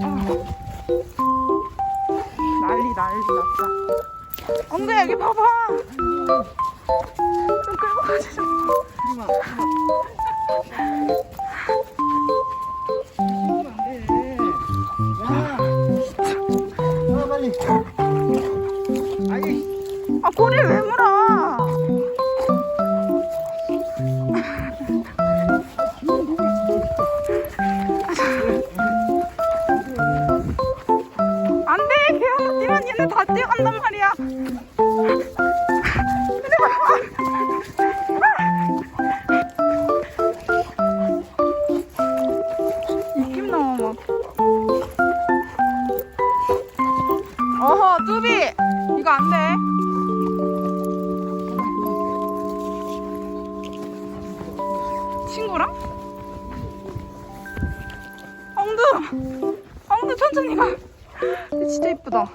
엉두. 난리 난리 났다. 엉두야 여기 봐봐. 좀 끌고 가자. 아 꼬리를 왜 물어? 얘네 다 뛰어간단 말이야. 입김 나와 막. 어허 뚜비 이거 안 돼. 친구랑? 엉두! 엉두 천천히 가. 진짜 이쁘다.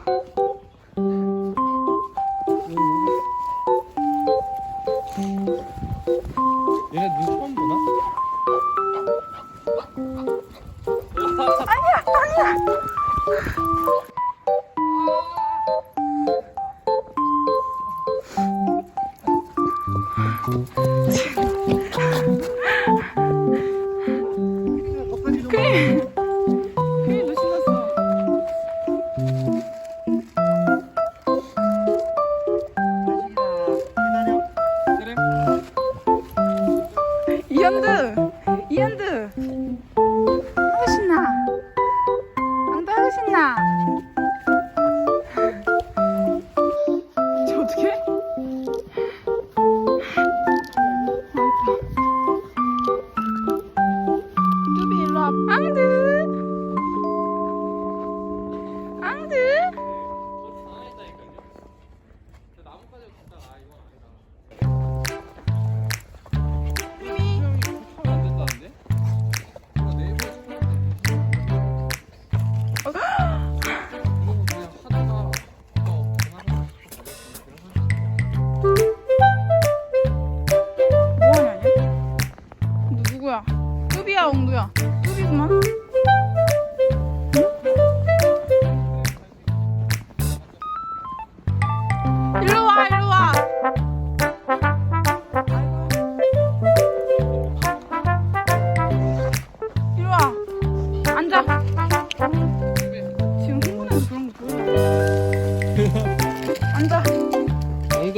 이현드!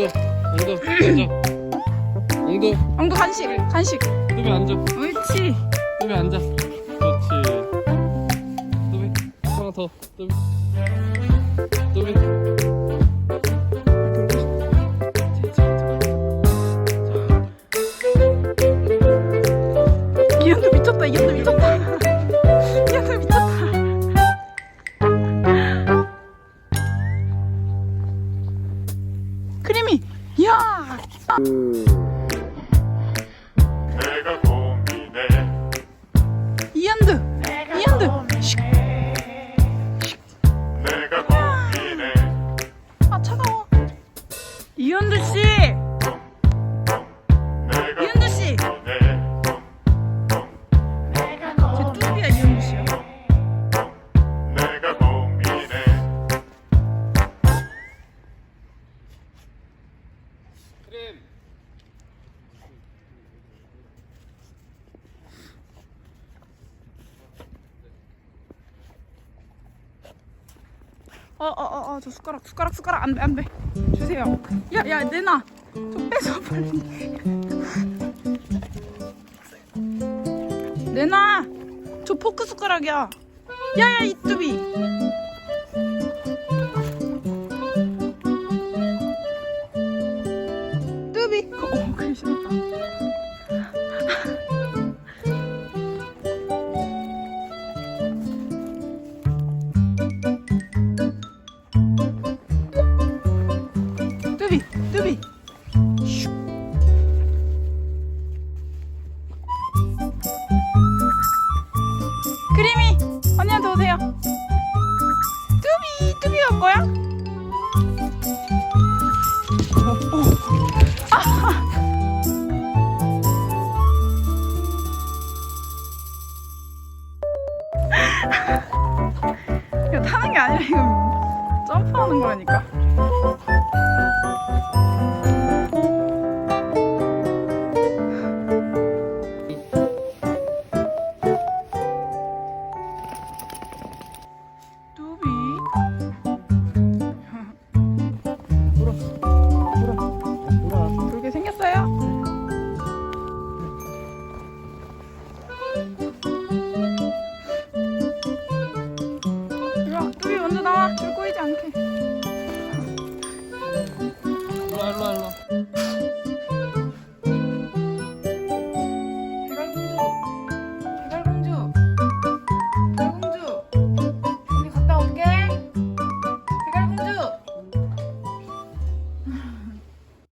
엉도 엉도 앉아. 엉도 엉두 간식 간식 뚜비 앉아. 옳지 뚜비 앉아. 그렇지. 뚜비 하나 더. 뚜비. 뚜비. 이현도 미쳤다 이현도 미쳤다 Ooh. 어, 어어어 저 숟가락 숟가락 숟가락. 안돼 안돼. 주세요. 야 야 내놔. 좀 빼줘 빨리 내놔. 저 포크 숟가락이야. 야야 이뚜비. 거야? 이거 타는 게 아니라 이거 점프하는 거라니까.